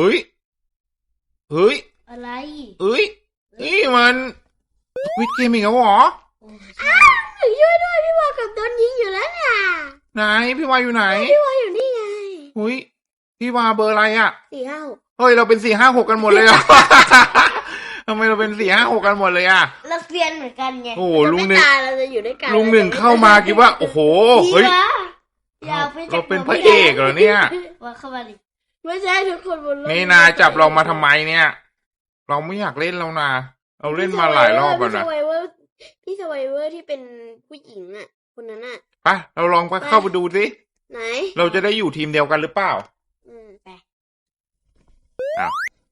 เฮ้ย เฮ้ย อะไรเอ้ย นี่มันวิดเกมอีกแล้วเหรอโอ้ใช่ช่วยด้วยพี่วากับโดนยิงอยู่แล้วน่ะไหนพี่วาอยู่ไหน พี่วาอยู่นี่ไงเฮ้ย พี่วาเบอร์อะไรอะสี่ห้าหกเฮ้ยเราเป็นสี่ห้าหกกันหมดเลยอะทำไมเราเป็นสี่ห้าหกกันหมดเลยอะเราเซียนเหมือนกันไงโอ้โหลุงหนึ่งไม่ตายเราจะอยู่ด้วยกันลุงหนึ่งเข้ามาคิดว่า โอ้โหเฮ้ยพี่วะอย่าไปจัเราบเป็นพระเอกเหรอเนี่ยว่าเข้ามาดิ ไม่ใช่ทุกคนบนโลกนี่นายจับเรามาทำไมเนี่ย เราไม่อยากเล่นแล้วนะเราเล่นมาหลายรอบแล้วพี่สนะไวเวอร์พี่สไวเวอร์ที่เป็นผู้หญิงอะ คนนั้นอะไปเราลองไปเข้าไปดูสิไหน เราจะได้อยู่ทีมเดียวกันหรือเปล่า อืมไป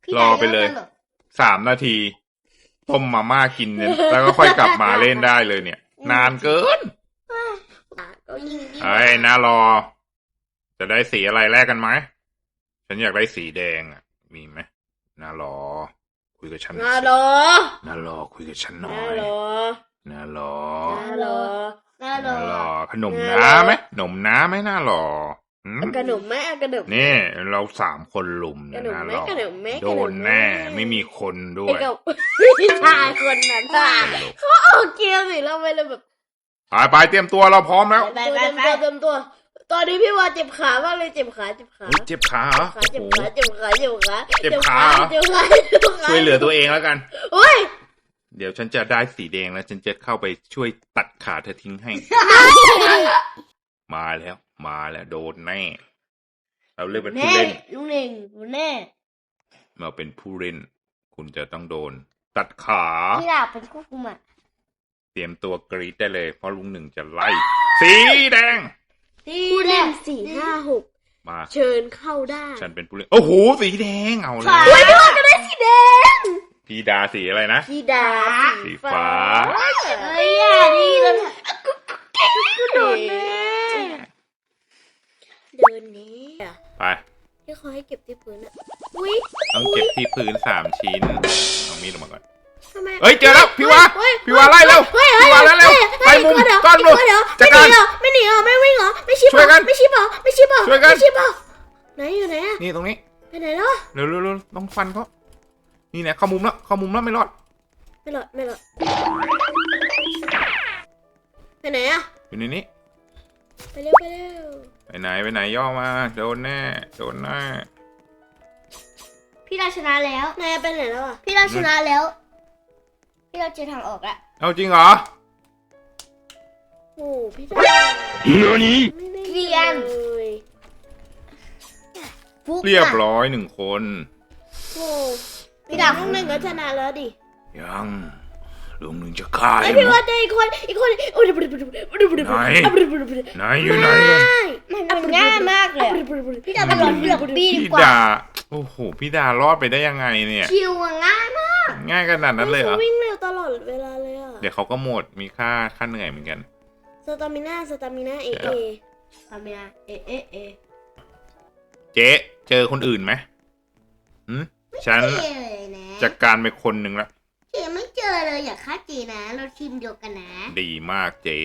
พี่รอไปเลยนายริ่มตกสามนาทีต้มมาม่ากินเนี่ยแล้วก็ค่อยกลับมาเล่นได้เลยเนี่ย นานเกินอะก็ยิงยิงเอ้ยน่ารอ จะได้สีอะไรแลกกันไหม ฉันอยากได้สีแดงอะ มีไหมน่ารอ คุยกับฉันหน่น่าอยสิรอน่ารอคุยกับฉันหน่อน่ายรอน่ารอน่ารอน่ารอน่ารอขนมน่ารอน้าไหมขนมน้าไหมน่ารอหืม เอากระหนมไหมเอากระหนม นี่เราสามคนลุมเนี่ยกระหนมน่าไหมรอกระหนมไหมโดนแน่ไม่มีคนด้วไอ้ยกับพี่ชายคนนั้นอะเขาเอาเกียร์สิเราไปเลยแบบไปไปเตรียมตัวเราพร้อมแล้ว ไปตัวไป เต็มไปตัวเต็มตัว ตอนนี้พี่วาเจ็บขามากเลยเจ็บขาเจ็บขาอุ๊ยเจ็บขาเหรอขาโอ้เจ็บโหขาเจ็บขาเจ็บขาเจ็บขาเหรอเจ็บขาเจ็บขาช่วยเหลือตัวเองแล้วกันโอ้ยเดี๋ยวฉันจะได้สีแดงแล้ว ฉันจะเข้าไปช่วยตัดขาเธอทิ้งให้ มาแล้ว มาแล้วโดนแน่ เราเลือกเป็นผู้แน่เล่นลุงหนึ่งลุงแน่เราเป็นผู้เล่น คุณจะต้องโดน ตัดขาพี่ดาบเป็นควบคุมอะเตรียมตัวกรีดได้เลย เพราะลุงหนึ่งจะไล่ สีแดงที่ ผู้แรเล่กนสี่ห้าหกมาเชิญเข้าได้ ฉันเป็นผู้เล่นโอ้โหสีแดงเอาเลยฟ้าสีแดงพี่ดาสีอะไรนะพี่ดาสีฟ้าเอ้ยอย่าดีเลยโดนแน่เดินนี้อะไปที่เขาให้เก็บที่พื้นอะอุ้ยต้องเก็บที่พื้นสามชิ้นเอามีดลงมาก่อนทำไมเอ้ยเจอแล้วพี่วาเฮ้ยพี่วาไล่เร็วเฮ้ยพี่วาไล่เร็วฮ้ย ไปมุมเฮ้ยก้อนมุมเดี๋ยวจัดไม่การหนีเหรอไม่หนีเหรอไม่วิ่งเหรอไม่ชิบเหช่วยรกัอนไม่ชิบเหรอไม่ชิบเหรอช่วยกันไม่ชิบเหรอไหนอยู่ไหนอะนี่ตรงนี้ไปไหนแล้วเร็วเร็วเร็วต้องฟันเขานี่เนี่ยเข้ามุมแล้วเข้ามุมแล้วไม่รอด ไม่หลอดไม่หลอดไปไหนอะอยู่ในนี้ไปเร็วไปเร็วไปไหนไปไหนย่อมาโดนแน่โดนแน่พี่เราชนะแล้วนายไปไหนแล้วอะพี่เราชนะแล้ว พี่เราเจอทางออกละเอาจริงเหรอ โอ้พี่ดา何ไม่ได้เรียน เลยฟุกเรียบร้อยหนึ่งคน โอ้พี่ดาข้างหนึ่งก็ชนะแล้วดิยังลุงหนึ่งจะฆ่าไอให้พี่หมว่าด เจออีกคนอีกคนโอ้ยไหนไหนอยู่ไหนกันมันง่ายมากเลยอะพี่ดาไปลองเลือกปีดีพี่กว่า ดาโอ้โหพี่ดารอดไปได้ยังไงเนี่ย ชิวอะง่ายมากง่ายขนาดนั้นเลยเหรอขาวิ่งเร็วตลอดเวลาเลยอะเดี๋ยวเขาก็หมดมีค่าค่าเหนื่อยเหมือนกัน สตามิน่าสตามิน่าเอเอทำไมอะเอะเอะเอะเจ๊เจอคนอื่นไหมหืมฉันเจอเลยนะจัดการไปคนหนึ่งละเจไม่เจอเลยอย่าฆ่าเจนะ เราทีมเดียวกันนะ ดีมากเจ๊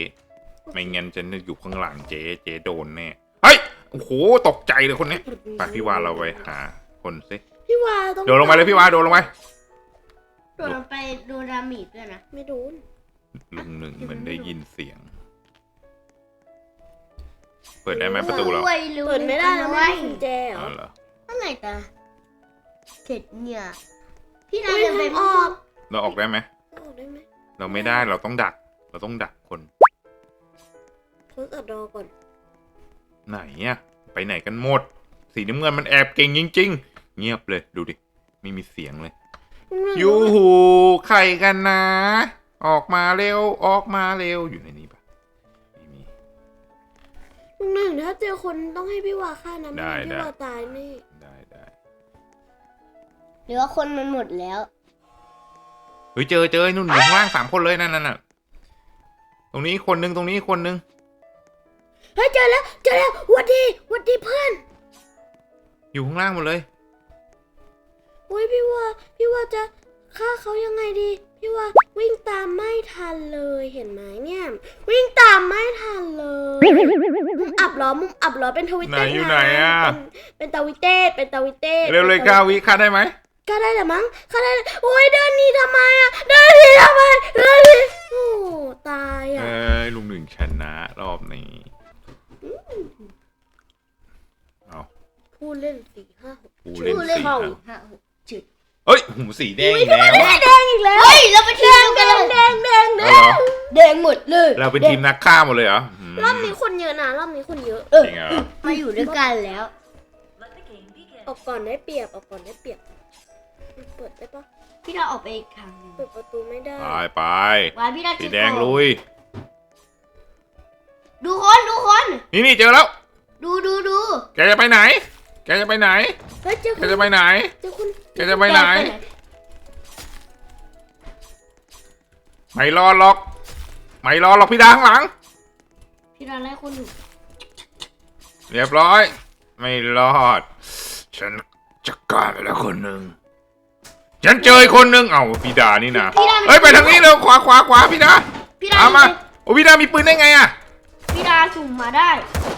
ไม่งั้นฉันจะอยู่ข้างหลังเจ๊เจ๊โดนแน่เฮ้ยโอ้โหตกใจเลยคนนี้ไปพี่วานเราไปหาคนสิพี่วาต้องโดนลงไปเลยพี่วานโดนลงไปโดนไปโดนดามิดด้วยนะไม่โดนลุงหนึ่งเหมือนได้ยินเสียง เปิดได้ไหมประตูเรารวยรู้เปิดไม่ได้แล้วไม่ไม่มีกุญแจเหรอ๋ออเหรออะไรตาเข็ดเนี่ย พี่นาอุ้ยยจะไปทางออกเราออกได้ไหมออกได้ไหมเราไม่ได้เราต้องดัก เราต้องดักคนโพสต์อัดรอก่อนไหนอะไปไหนกันหมด สีน้ำเงินมันแอบเก่งจริง ๆ เงียบเลยดูดิไม่มีเสียงเลยยูหูใครกันนะ ออกมาเร็วออกมาเร็วอยู่ในนี้ปะไม่มีลุง หนึ่งถ้าเจอคนต้องให้พี่วาฆ่านะไม่ได้งั้นได้ พี่วาตายนี่ ได้ได้หรือว่าคนมันหมดแล้ว เฮ้ยเจอเจอนู่นอยู่ข้างล่างสามคนเลยนั่นนั่นน่ะตรงนี้คนหนึงตรงนี้คนหนึงเฮ้ยเจอแล้วเจอแล้วหวัดดีหวัดดีเพื่อนอยู่ข้างล่างหมดเลยโอ้ยพี่วาพี่วาจะฆ่าเขายังไงดี พี่ว่าวิ่งตามไม่ทันเลยเห็นไหมเนี่ย วิ่งตามไม่ทันเลยมุมอับเหรอมุมอับเหรอเป็นทวิตไหนเต้อยู่ไหนอะ เป็นเป็นตาวิเต้เป็นตาวิเต้เร็วเลยเก้าวิค่าได้ไหมก็ได้แหละมั้งก็ได้โอ้ยเดินหนีทำไมอะเดินหนีทำไมเดินหนีโอ้ตายเออะ้ยลุงหนึ่งชนะรอบนี้เอาพูดเล่นสี่ห้าหกกูเล่นผู้เล่น สี่ห้าครับห้าหกจุดเอ้ยหูสีแดงอีกแล้วอะแดงอี กแล้ว เฮ้ย เราไปทีมกันเลยแดงแดงแดเอางเหรอแดงหมดเลยเราเป็นทีมนักฆ่าหมดเลยเหรออืมรอบนี้คนเยอะนะรอบนี้คนเยอะ เออจริงเหรอมาอยู่ด้วยกันแล้ว ออกก่อนได้เปรียบออกก่อนได้เปรียบ เปิดได้ปะพี่เราออกไปอีกทางหนึ่งเปิดประตูไม่ได้ ไปไปวายพี่เราสีแดงลุย ดูคนดูคน นี่นี่เจอแล้ว ดูดูดูแกจะไปไหน แกจะไปไหน เฮ้ยเจอแกคุณจะไปไหน เจอคุณแกจะไปไหน ไม่รอดหรอก ไม่รอดหรอกพี่ดาข้างหลัง พี่เราไล่คนอยู่เรียบร้อย ไม่รอด ฉันจัดการไปแล้วคนหนึ่งฉันเจออีกคนหนึ่งเอ้าพี่ดานี่นะพี่ดาเฮ้ยไปทางนี้เร็วขวาขวาขวาพี่ดาพี่ดาเอามาโอ้พี่ดามีปืนได้ไงอะพี่ดาสุ่มมาได้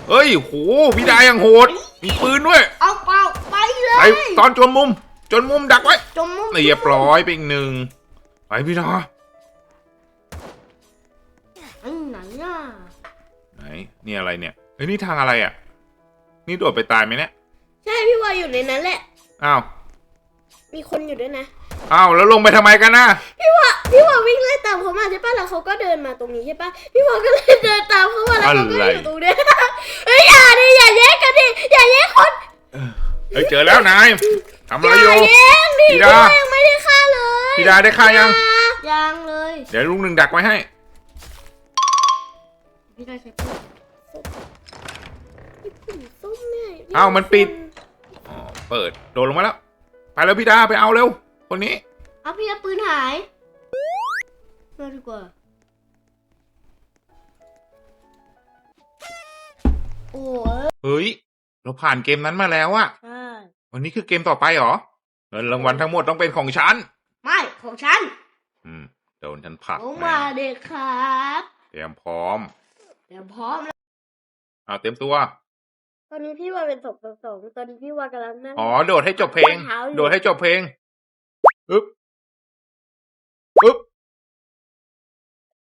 เฮ้ยโหพี่ดายังโหด มีปืนด้วยเอาเปล่าไปเลไปยตอนจนมุม จนมุมดักไว้จมมุมเรียบร้อยไปอีกหนึ่งไปพี่ดา นนี่อะไรเนี่ยเฮ้ยนี่ทางอะไรอะนี่โดดไปตายไหมเนี่ย ใช่พี่วายอยู่ในนั้นแหละ อ้าว มีคนอยู่ด้วยนะ อ้าวแล้วลงไปทำไมกันนะพี่ว่าพี่ว่าวิ่งไล่ตามเขามาใช่ปะแล้วเขาก็เดินมาตรงนี้ใช่ปะพี่ว่าก็เลยเดินตามเขามาแล้วเขาก็อยู่ตรงเนี้ยเฮ้ยอย่าดิอย่าแย่งกันดิอย่าแย่งคนเฮ้ยเจอแล้วนายทำออะไรย่าอยู่ แย่งดิพี่พี่ดาว่ายังไม่ได้ฆ่าเลยพี่ดาได้ค่ายัง ยังเลย เดี๋ยวลุงหนึ่งดักไว้ให้ พี่ดาใช้ปืนไอ้ปุ่มส้มเนี่ยอ้าวมันปิด อ๋อเปิดโดดลงมาแล้ว ไปแล้วพี่ดาไปเอาเร็ว คนนี้ เอาพี่ดาปืนหายมาดีกว่า โอ้ยเฮ้ย เราผ่านเกมนั้นมาแล้วอะใช่วันนี้คือเกมต่อไปเหรอเงินรางวัลทั้งหมดต้องเป็นของฉัน ไม่ของฉันอืมโดนฉันผลักเอาแน่มาเด็กครับ เตรียมพร้อม เดี๋ยวพร้อมแล้วเอาเตรียมตัว ตอนนี้พี่ว่าเป็นศพสองตอนนี้พี่ว่ากำลังนั่ง อ๋อ โดดให้จบเพลงวางเท้าอยู่ โดดให้จบเพลงปึ๊บปึ๊บ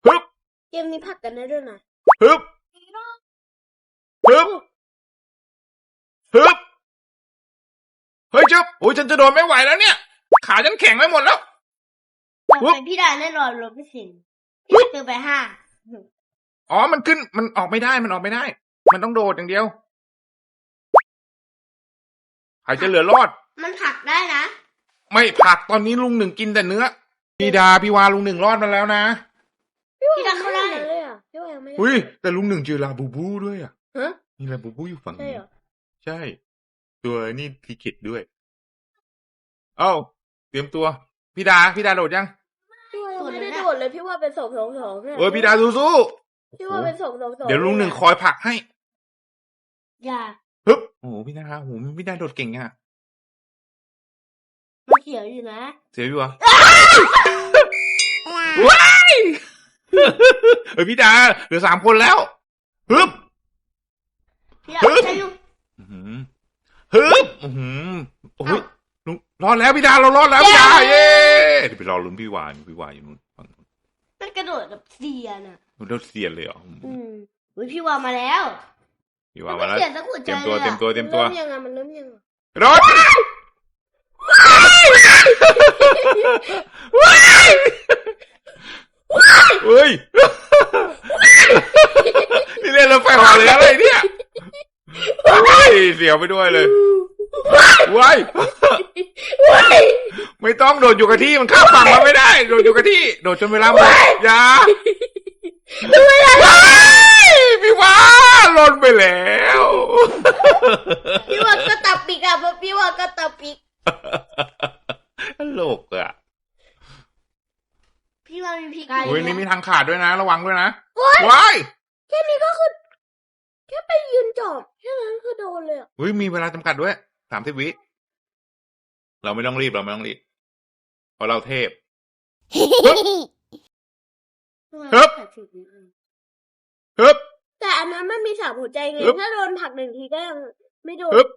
ปึ๊บเกมนี้ผลักกันได้ด้วยนะปึ๊บปึ๊บปึ๊บเฮ้ยจ๊บโอ้ยฉันจะโดนไม่ไหวแล้วเนี่ย ขาฉันแข็งไปหมดแล้วต่อปุ๊ไปบพี่ดาแน่นอนลบไม่สินปุ๊บเจอไปห้า อ๋อ มันขึ้น มันออกไม่ได้ มันออกไม่ได้ มันต้องโดดอย่างเดียว ใครจะเหลือรอด มันผลักได้นะ ไม่ผักตอนนี้ลุงหนึ่งกินแต่เนื้อ พี่ดาพี่วาลุงหนึ่งรอดมาแล้วนะ พี่ดาเขาได้ไม่เลยอะพี่ว่ายังไม่ได้อุ้ย แต่ลุงหนึ่งเจอลาบูบูด้วยอะฮะนี่ลาบูบูอยู่ฝั่งใช่นี้เหรอใช่ ตัวนี่พีคิดด้วย เอ้า เตรียมตัว พี่ดา พี่ดาโดดยังพี่ว่ายังไม่ได้โดดเลย พี่ว่าเป็นศพสองสองนี่ยเออพี่ดาสู้สู้ พี่ว่าเป็นศพสองสองเดี๋ยวลุงหนึ่งคอยผลักให้ อย่าฮึบโอ้โหพี่ดาโอ้โหพี่ดาโดดเก่งอะมันเขียวอยู่นะเสียอยู่เหรอว้ายเฮ้ยพี่ดาเหลือสามคนแล้วฮึบพี่ดาฮึบใช่ลูกอื้อหือฮึบอื้อหือโอ้ยลุงรอดแล้วพี่ดาเรารอดแล้วพี่ดาเย้เดี๋ยวไปรอลุ้นพี่วานพี่วานอยู่นู่นฝั่งนู้นมันกระโดดแบบเสียน่ะ มันโดนเสียนเลยเหรออืมอุ้ยพี่วามาแล้ว พี่วานมาแล้ว เสียสักหัวเตใจรียมเลตัวยเตรียมอะตัวเตรียมตัวเริ่มยังไงมันเริ่มยังไงรอดเฮ้ยนี่เล่นแล้วไฟหอเลยอะไรเนี่ยว้ายเสียวไปด้วยเลยว้ายไม่ต้องโดดอยู่กับที่มันข้ามฝั่งมาไม่ได้ โดดอยู่กับที่ โดดจนเวลาหมดอย่า ว้ายพี่ว่าหล่นไปแล้วพี่ว่าก็ตับปีกอะพี่ว่าก็ตับปีกตลกอะพี่วามีพริกไก่อุ้ยนี่มีทางขาดด้วยนะ ระวังด้วยนะว้ายแค่นี้ก็คือแค่ไปยืนจอบแค่นั้นคือโดนเลยอะอุ้ยมีเวลาจำกัดด้วยสามสิบวิเราไม่ต้องรีบเราไม่ต้องรีบเพราะเราเทพ ฮึบฮึบแต่อันนั้นมันมีสามหัวใจไงฮึบถ้าโดนผลักหนึ่งทีก็ยังไม่โดนฮึบ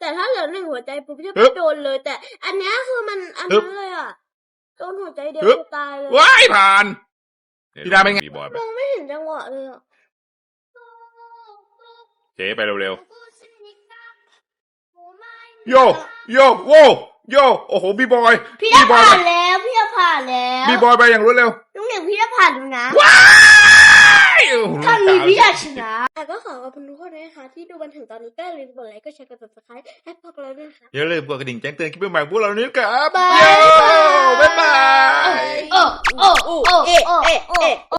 แต่ถ้าเหลือหนึ่งหัวใจปุ๊บจะฮึบโดนเลย แต่ อันเนี้ยคือมันอันฮึบนั้นเลยอะ โดนหัวใจเดียวฮึบจะตายเลย ว้ายผ่านพี่ดาเป็นไงบีบอยไปมองไม่เห็นจังหวะเลยอะเจ๊ไปเร็วๆ โย โยโยโวโย โอ้โหบีบอย พี่บีจะบอยผ่าไปนแล้วพี่จะ ผ่านแล้วบีบอยไปอย่างรวดเร็วน้องเด็กพี่จะผ่านแล้วนะว้ายโอ้โหถ้ามีพี่จะชนะอะก็ขอขอบคุณทุกคนนะคะที่ดูมันถึงตอนนี้ก็อย่าลืมกดไลค์กดแชร์กด subscribe ให้พวกเราด้วยนะคะอย่าลืมกดกระดิ่งแจ้งเตือนคลิปใหม่ๆพวกเรานี้ครับบ๊ายโยบายบ๊ายบายโอ้โอ้โอ้โอ้โอ้